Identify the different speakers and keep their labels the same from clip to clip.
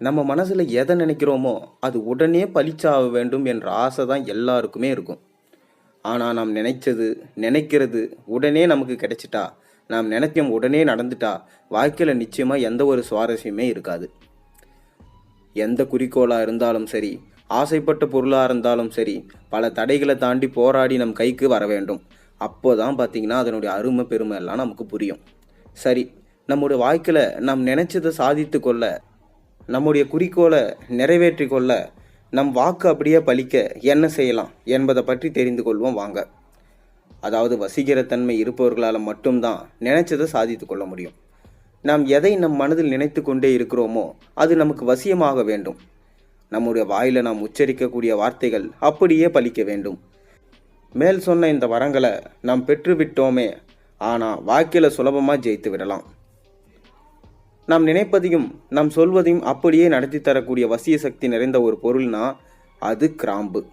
Speaker 1: நம்ம மனசில் எதை நினைக்கிறோமோ அது உடனே பளிச்சாக வேண்டும் என்ற ஆசை தான் எல்லாருக்குமே இருக்கும். ஆனால் நாம் நினைச்சது நினைக்கிறது உடனே நமக்கு கிடைச்சிட்டா நாம் நினைக்கும் உடனே நடந்துட்டா வாழ்க்கையில் நிச்சயமாக எந்த ஒரு சுவாரஸ்யமே இருக்காது. எந்த குறிக்கோளாக இருந்தாலும் சரி ஆசைப்பட்ட பொருளாக இருந்தாலும் சரி பல தடைகளை தாண்டி போராடி நம் கைக்கு வர வேண்டும். அப்போ தான் பார்த்தீங்கன்னா அதனுடைய அருமை பெருமை எல்லாம் நமக்கு புரியும். சரி நம்முடைய வாழ்க்கையில் நாம் நினச்சதை சாதித்து கொள்ள நம்முடைய குறிக்கோளை நிறைவேற்றி கொள்ள நம் வாக்கு அப்படியே பலிக்க என்ன செய்யலாம் என்பதை பற்றி தெரிந்து கொள்வோம் வாங்க. அதாவது வசீகரத்தன்மை இருப்பவர்களால் மட்டும்தான் நினைச்சதை சாதித்து கொள்ள முடியும். நாம் எதை நம் மனதில் நினைத்து கொண்டே இருக்கிறோமோ அது நமக்கு வசியமாக வேண்டும். நம்முடைய வாயில் நாம் உச்சரிக்கக்கூடிய வார்த்தைகள் அப்படியே பலிக்க வேண்டும். மேல் சொன்ன இந்த வரங்களை நாம் பெற்றுவிட்டோமே ஆனால் வாக்கில் சுலபமாக ஜெயித்து விடலாம். நாம் நினைப்பதையும் நாம் சொல்வதையும் அப்படியே நடத்தி தரக்கூடிய வசிய சக்தி நிறைந்த ஒரு பொருள்னா அது கிராம்பு.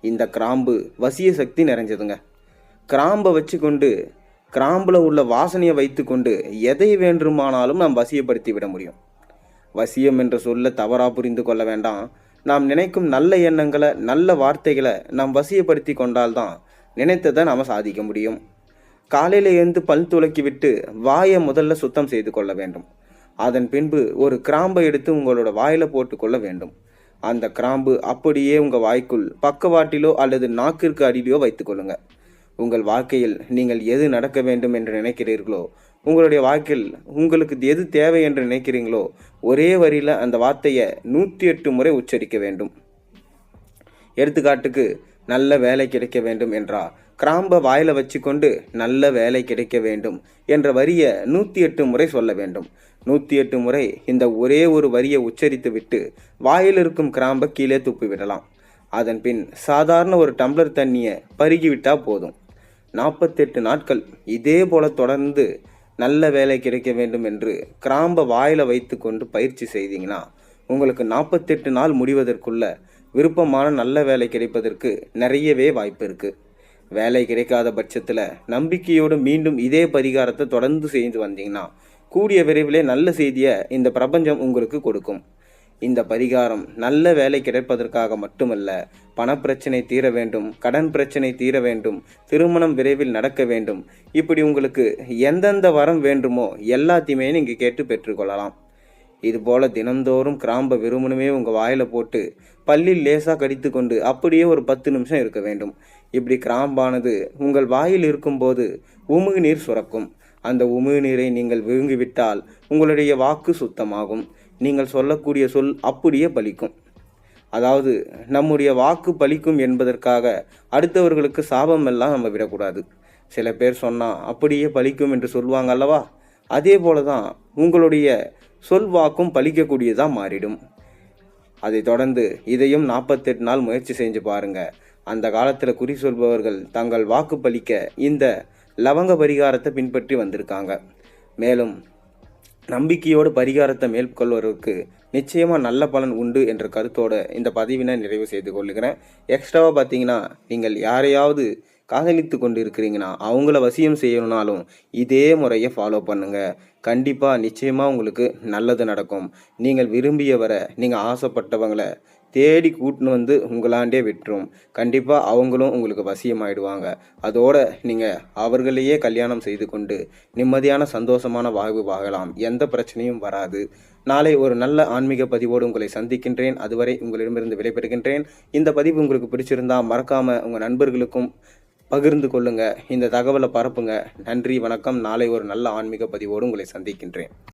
Speaker 1: இந்த கிராம்பு வசிய சக்தி நிறைஞ்சதுங்க. கிராம்பை வச்சுக்கொண்டு கிராம்பில் உள்ள வாசனையை வைத்துக்கொண்டு எதை வேண்டுமானாலும் நாம் வசியப்படுத்தி விட முடியும். வசியம் என்ற சொல்ல தவறாக புரிந்து கொள்ள வேண்டாம். நாம் நினைக்கும் நல்ல எண்ணங்களை நல்ல வார்த்தைகளை நாம் வசியப்படுத்தி கொண்டால்தான் நினைத்ததை நாம் சாதிக்க முடியும். காலையில் எழுந்து பல் துலக்கி விட்டு வாயை முதல்ல சுத்தம் செய்து கொள்ள வேண்டும். அதன் பின்பு ஒரு கிராம்பை எடுத்து உங்களோட வாயில போட்டுக்கொள்ள வேண்டும். அந்த கிராம்பு அப்படியே உங்கள் வாய்க்குள் பக்கவாட்டிலோ அல்லது நாக்கிற்கு அடியிலோ வைத்துக்கொள்ளுங்க உங்கள் வாழ்க்கையில் நீங்கள் எது நடக்க வேண்டும் என்று நினைக்கிறீர்களோ உங்களுடைய வாழ்க்கையில் உங்களுக்கு எது தேவை என்று நினைக்கிறீங்களோ ஒரே வரியில் அந்த வார்த்தையை நூற்றி எட்டு முறை உச்சரிக்க வேண்டும். எடுத்துக்காட்டுக்கு நல்ல வேலை கிடைக்க வேண்டும் என்றா கிராம்பை வாயில வச்சுக்கொண்டு நல்ல வேலை கிடைக்க வேண்டும் என்ற வரியை நூற்றி எட்டு முறை சொல்ல வேண்டும். நூற்றி எட்டு முறை இந்த ஒரே ஒரு வரியை உச்சரித்துவிட்டு வாயில் இருக்கும் கிராம்பை கீழே துப்பி விடலாம். அதன் பின் சாதாரண ஒரு டம்ளர் தண்ணியை பருகிவிட்டால் போதும். நாற்பத்தெட்டு நாட்கள் இதே போல தொடர்ந்து நல்ல வேலை கிடைக்க வேண்டும் என்று கிராம்பை வாயில் வைத்து கொண்டு பயிற்சி செய்தீங்கன்னா உங்களுக்கு நாற்பத்தெட்டு நாள் முடிவதற்குள்ள விருப்பமான நல்ல வேலை கிடைப்பதற்கு நிறையவே வாய்ப்பு இருக்குது வேலை கிடைக்காத பட்சத்தில் நம்பிக்கையோடு மீண்டும் இதே பரிகாரத்தை தொடர்ந்து செய்து வந்தீங்கன்னா கூடிய விரைவிலே நல்ல செய்தியை இந்த பிரபஞ்சம் உங்களுக்கு கொடுக்கும். இந்த பரிகாரம் நல்ல வேலை கிடைப்பதற்காக மட்டுமல்ல பணப்பிரச்சனை தீர வேண்டும் கடன் பிரச்சனை தீர வேண்டும் திருமணம் விரைவில் நடக்க வேண்டும். இப்படி உங்களுக்கு எந்தெந்த வரம் வேண்டுமோ எல்லாத்தையுமே நீங்கள் கேட்டு பெற்றுக்கொள்ளலாம் இதுபோல் தினந்தோறும் கிராம்பை வெறுமனுமே உங்கள் வாயில் போட்டு பல்லில் லேசாக கடித்து கொண்டு அப்படியே ஒரு பத்து நிமிஷம் இருக்க வேண்டும். இப்படி கிராம்பானது உங்கள் வாயில் இருக்கும்போது உமுகு நீர் சுரக்கும். அந்த உமிழ்நீரை நீங்கள் விழுங்கிவிட்டால் உங்களுடைய வாக்கு சுத்தமாகும். நீங்கள் சொல்லக்கூடிய சொல் அப்படியே பலிக்கும். அதாவது நம்முடைய வாக்கு பலிக்கும் என்பதற்காக அடுத்தவர்களுக்கு சாபம் எல்லாம் நம்ம விடக்கூடாது. சில பேர் சொன்னால் அப்படியே பலிக்கும் என்று சொல்லுவாங்க அல்லவா? அதே போல தான் உங்களுடைய சொல் வாக்கும் பலிக்கக்கூடியதாக மாறிடும். அதை தொடர்ந்து இதையும் நாற்பத்தெட்டு நாள் முயற்சி செஞ்சு பாருங்கள் அந்த காலத்தில் குறி சொல்பவர்கள் தங்கள் வாக்கு பலிக்க இந்த லவங்க பரிகாரத்தை பின்பற்றி வந்திருக்காங்க. மேலும் நம்பிக்கையோடு பரிகாரத்தை மேற்கொள்வதற்கு நிச்சயமாக நல்ல பலன் உண்டு என்ற கருத்தோடு இந்த பதிவினை நிறைவு செய்து கொள்ளுகிறேன் எக்ஸ்ட்ராவாக பார்த்தீங்கன்னா நீங்கள் யாரையாவது காதலித்து கொண்டு இருக்கிறீங்கன்னா அவங்கள வசியம் செய்யணுனாலும் இதே முறையை ஃபாலோ பண்ணுங்க. கண்டிப்பாக நிச்சயமாக உங்களுக்கு நல்லது நடக்கும். நீங்கள் விரும்பியவரை நீங்கள் ஆசைப்பட்டவங்களை தேடி கூட்டின்னு வந்து உங்களாண்டே விட்டுரும். கண்டிப்பாக அவங்களும் உங்களுக்கு வசியமாயிடுவாங்க. அதோட நீங்கள் அவர்களையே கல்யாணம் செய்து கொண்டு நிம்மதியான சந்தோஷமான வாழ்வு வாழலாம். எந்த பிரச்சனையும் வராது. நாளை ஒரு நல்ல ஆன்மீக பதிவோடு உங்களை சந்திக்கின்றேன். அதுவரை உங்களிடமிருந்து விடைபெறுகின்றேன். இந்த பதிவு உங்களுக்கு பிடிச்சிருந்தா மறக்காமல் உங்கள் நண்பர்களுக்கும் பகிர்ந்து கொள்ளுங்கள் இந்த தகவலை பரப்புங்க. நன்றி வணக்கம். நாளை ஒரு நல்ல ஆன்மீக பதிவோடு உங்களை சந்திக்கின்றேன்.